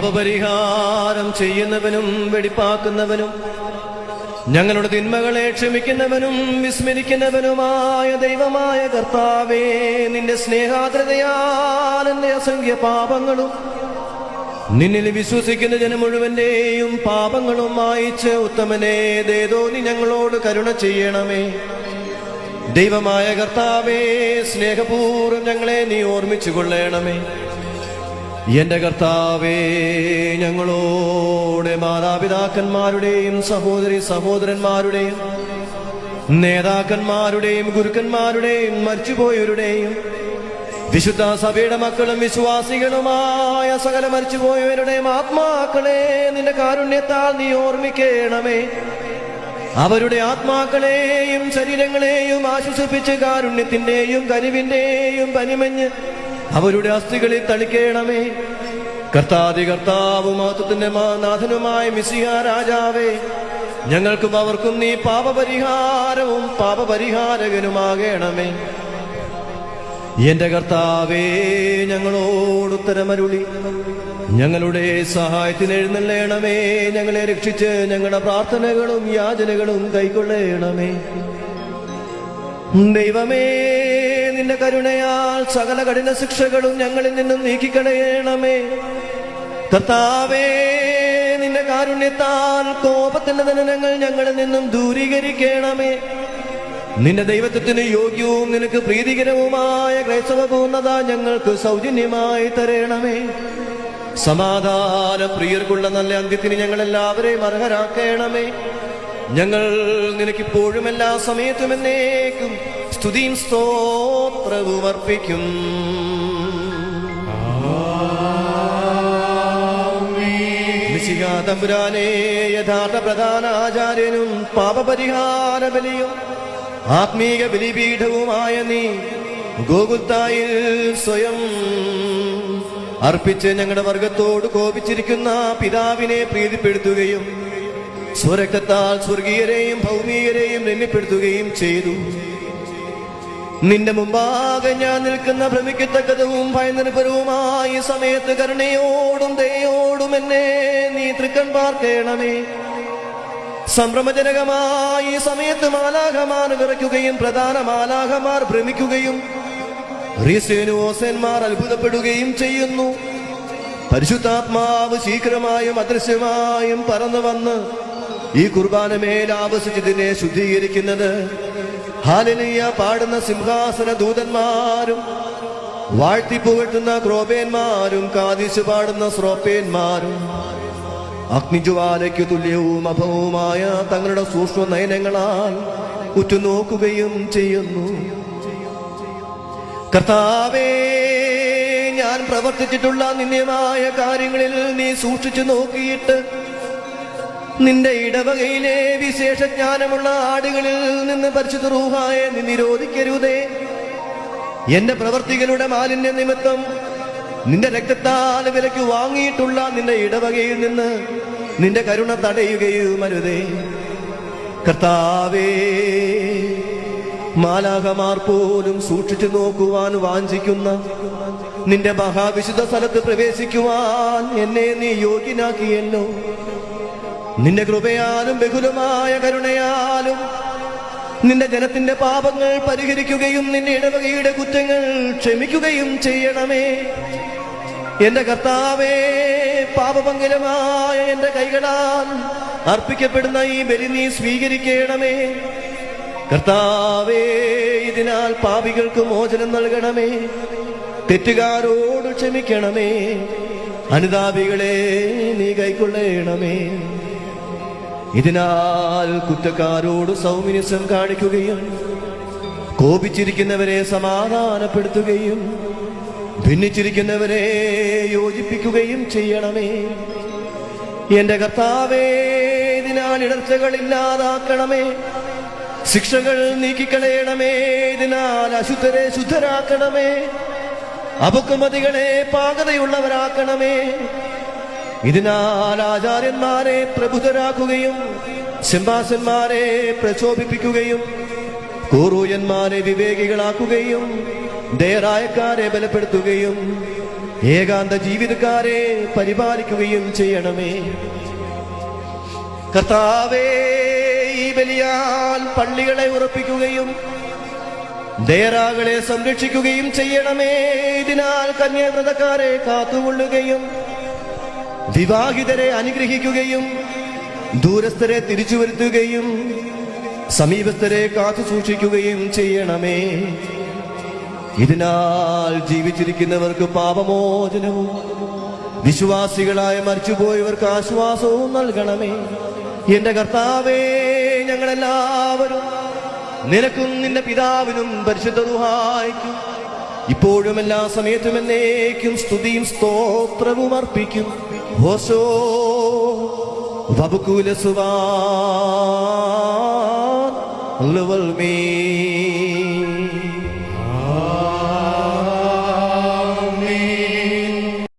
പാപപരിഹാരം ചെയ്യുന്നവനും വെടിപ്പാക്കുന്നവനും ഞങ്ങളുടെ തിന്മകളെ ക്ഷമിക്കുന്നവനും വിസ്മരിക്കുന്നവനുമായ ദൈവമായ കർത്താവേ നിന്റെ സ്നേഹാദ്രതയാൽ എന്റെ അസംഖ്യ പാപങ്ങളും നിന്നിൽ വിശ്വസിക്കുന്ന ജനം മുഴുവന്റെയും പാപങ്ങളും മായിച്ച് ഉത്തമനെ ദേതോ ഞങ്ങളോട് കരുണ ചെയ്യണമേ. ദൈവമായ കർത്താവേ സ്നേഹപൂർവം ഞങ്ങളെ നീ ഓർമ്മിച്ചു കൊള്ളണമേ എന്റെ കർത്താവേ ഞങ്ങളോടെ മാതാപിതാക്കന്മാരുടെയും സഹോദരി സഹോദരന്മാരുടെയും നേതാക്കന്മാരുടെയും ഗുരുക്കന്മാരുടെയും മരിച്ചുപോയവരുടെയും വിശുദ്ധ സഭയുടെ മക്കളും വിശ്വാസികളുമായ സകല മരിച്ചുപോയവരുടെയും ആത്മാക്കളെ നിന്റെ കാരുണ്യത്താൽ നീ ഓർമ്മിക്കണമേ. അവരുടെ ആത്മാക്കളെയും ശരീരങ്ങളെയും ആശ്വസിപ്പിച്ച് കാരുണ്യത്തിന്റെയും കനിവിന്റെയും പനിമഞ്ഞ് അവരുടെ അസ്ഥികളിൽ തളിക്കേണമേ. കർത്താതി കർത്താവും മഹത്വത്തിന്റെ നാഥനുമായ മിസിഹ രാജാവേ ഞങ്ങൾക്കും അവർക്കും നീ പാപപരിഹാരവും പാപപരിഹാരകനുമാകേണമേ. എന്റെ കർത്താവേ ഞങ്ങളോട് ഉത്തരമരുളി. ഞങ്ങളുടെ സഹായത്തിന് എഴുന്നള്ളേണമേ. ഞങ്ങളെ രക്ഷിച്ച് ഞങ്ങളുടെ പ്രാർത്ഥനകളും യാചനകളും കൈക്കൊള്ളണമേ. ദൈവമേ നിന്റെ കരുണയാൽ സകല കഠിന ശിക്ഷകളും ഞങ്ങളിൽ നിന്നും നീക്കിക്കളയണമേ. കർത്താവേ നിന്റെ കാരുണ്യത്താൽ കോപത്തിന്റെ ദനനങ്ങൾ ഞങ്ങളിൽ നിന്നും ദൂരീകരിക്കണമേ. നിന്റെ ദൈവത്വത്തിന് യോഗ്യവും നിനക്ക് പ്രീതികരവുമായ ക്രൈസ്തവ പൂർണത ഞങ്ങൾക്ക് സൗജന്യമായി തരണമേ. സമാധാന പ്രിയർക്കുള്ള നല്ല അന്ത്യത്തിന് ഞങ്ങളെല്ലാവരെയും അർഹരാക്കണമേ. ഞങ്ങൾ നിനക്കിപ്പോഴും എല്ലാ സമയത്തും എന്നേക്കും സ്തുതിയും സ്തോത്രവും അർപ്പിക്കും. തമ്പുരാനെ യഥാർത്ഥ പ്രധാന ആചാര്യനും പാപപരിഹാര ബലിയും ആത്മീക ബലിപീഠവുമായ നീ ഗോകുത്തായിൽ സ്വയം അർപ്പിച്ച് ഞങ്ങളുടെ വർഗത്തോട് കോപിച്ചിരിക്കുന്ന പിതാവിനെ പ്രീതിപ്പെടുത്തുകയും സ്വരക്തത്താൽ സ്വർഗീയരെയും ഭൗമികരെയും രമ്യപ്പെടുത്തുകയും ചെയ്തു. നിന്റെ മുമ്പാകെ ഞാൻ നിൽക്കുന്ന ഭ്രമിക്കത്തക്കതും ഭയനിർഭരവുമായ സമയത്ത് കരുണയോടും ദയോടും എന്നെ നീ തൃക്കൺ പാർക്കേണമേ. സംഭ്രമജനകമായ സമയത്ത് മാലാഹമാർ വിറയ്ക്കുകയും പ്രധാന മാലാഹമാർ ഭ്രമിക്കുകയും റീസേനുവോസന്മാർ അത്ഭുതപ്പെടുകയും ചെയ്യുന്നു. പരിശുദ്ധാത്മാവ് ശീഘ്രമായും അദൃശ്യമായും പറന്നു വന്ന് ഈ കുർബാന മേൽ ആവശിച്ചതിനെ ശുദ്ധീകരിക്കുന്നത് ഹാലിനിയ പാടുന്ന സിംഹാസന ദൂതന്മാരും വാഴ്ത്തിപ്പുകട്ടുന്ന ക്രോപേന്മാരും കാതിശു പാടുന്ന ശ്രോപ്പേന്മാരും അഗ്നിജ്വാലയ്ക്ക് തുല്യവും അഭവുമായ തങ്ങളുടെ സൂക്ഷ്മ നയനങ്ങളാൽ ഉറ്റുനോക്കുകയും ചെയ്യുന്നു. കർത്താവേ ഞാൻ പ്രവർത്തിച്ചിട്ടുള്ള നിന്ദ്യമായ കാര്യങ്ങളിൽ നീ സൂക്ഷിച്ചു നോക്കിയിട്ട് നിന്റെ ഇടവകയിലെ വിശേഷജ്ഞാനമുള്ള ആടുകളിൽ നിന്ന് പരിശുദ്ധ റൂഹായെ നിരോധിക്കരുതേ. എന്റെ പ്രവർത്തികളുടെ മാലിന്യ നിമിത്തം നിന്റെ രക്തത്താൽ വിലയ്ക്ക് വാങ്ങിയിട്ടുള്ള നിന്റെ ഇടവകയിൽ നിന്ന് നിന്റെ കരുണ തടയുകയും അരുതേ. കർത്താവേ മാലാഹമാർ പോലും സൂക്ഷിച്ചു നോക്കുവാൻ വാഞ്ചിക്കുന്ന നിന്റെ മഹാവിശുദ്ധ സ്ഥലത്ത് പ്രവേശിക്കുവാൻ എന്നെ നീ യോഗ്യനാക്കിയല്ലോ. നിന്റെ കൃപയാലും ബഹുലമായ കരുണയാലും നിന്റെ ജനത്തിന്റെ പാപങ്ങൾ പരിഹരിക്കുകയും നിന്റെ ഇടവകയുടെ കുറ്റങ്ങൾ ക്ഷമിക്കുകയും ചെയ്യണമേ. എന്റെ കർത്താവേ പാപമംഗലമായ എന്റെ കൈകളാൽ അർപ്പിക്കപ്പെടുന്ന ഈ ബലി നീ സ്വീകരിക്കണമേ. കർത്താവേ ഇതിനാൽ പാപികൾക്ക് മോചനം നൽകണമേ. തെറ്റുകാരോട് ക്ഷമിക്കണമേ. അനുതാപികളെ നീ കൈക്കൊള്ളണമേ. ഇതിനാൽ കുറ്റക്കാരോട് സൗമിനിസം കാണിക്കുകയും കോപിച്ചിരിക്കുന്നവരെ സമാധാനപ്പെടുത്തുകയും ഭിന്നിച്ചിരിക്കുന്നവരെ യോജിപ്പിക്കുകയും ചെയ്യണമേ. എന്റെ കർത്താവേ ഇതിനാൽ ഇടർച്ചകൾ ഇല്ലാതാക്കണമേ. ശിക്ഷകൾ നീക്കിക്കളയണമേ. ഇതിനാൽ അശുദ്ധരെ ശുദ്ധരാക്കണമേ. അപക്കുമതികളെ പാകതയുള്ളവരാക്കണമേ. ഇതിനാൽ ആചാര്യന്മാരെ പ്രബുദ്ധരാക്കുകയും സിംഹാസന്മാരെ പ്രക്ഷോഭിപ്പിക്കുകയും കൂറൂയന്മാരെ വിവേകികളാക്കുകയും ദേറായക്കാരെ ബലപ്പെടുത്തുകയും ഏകാന്ത ജീവിതക്കാരെ പരിപാലിക്കുകയും ചെയ്യണമേ. കർത്താവേ ഈ ബലിയാൽ പള്ളികളെ ഉറപ്പിക്കുകയും ദേറാകളെ സംരക്ഷിക്കുകയും ചെയ്യണമേ. ഇതിനാൽ കന്യാവ്രതക്കാരെ കാത്തുകൊള്ളുകയും വിവാഹിതരെ അനുഗ്രഹിക്കുകയും ദൂരസ്ഥരെ തിരിച്ചു വരുത്തുകയും സമീപസ്ഥരെ കാത്തു സൂക്ഷിക്കുകയും ചെയ്യണമേ. ഇതിനാൽ ജീവിച്ചിരിക്കുന്നവർക്ക് പാപമോചനവും വിശ്വാസികളായ മരിച്ചുപോയവർക്ക് ആശ്വാസവും നൽകണമേ. എന്റെ കർത്താവേ ഞങ്ങളെല്ലാവരും നിനക്കും നിന്റെ പിതാവിനും പരിശുദ്ധ ദുഹായിക്കും ഇപ്പോഴും എല്ലാ സമയത്തും എന്നേക്കും സ്തുതിയും സ്തോത്രവും അർപ്പിക്കും. ഹോസോ വബുക്കുല സുവാ മീ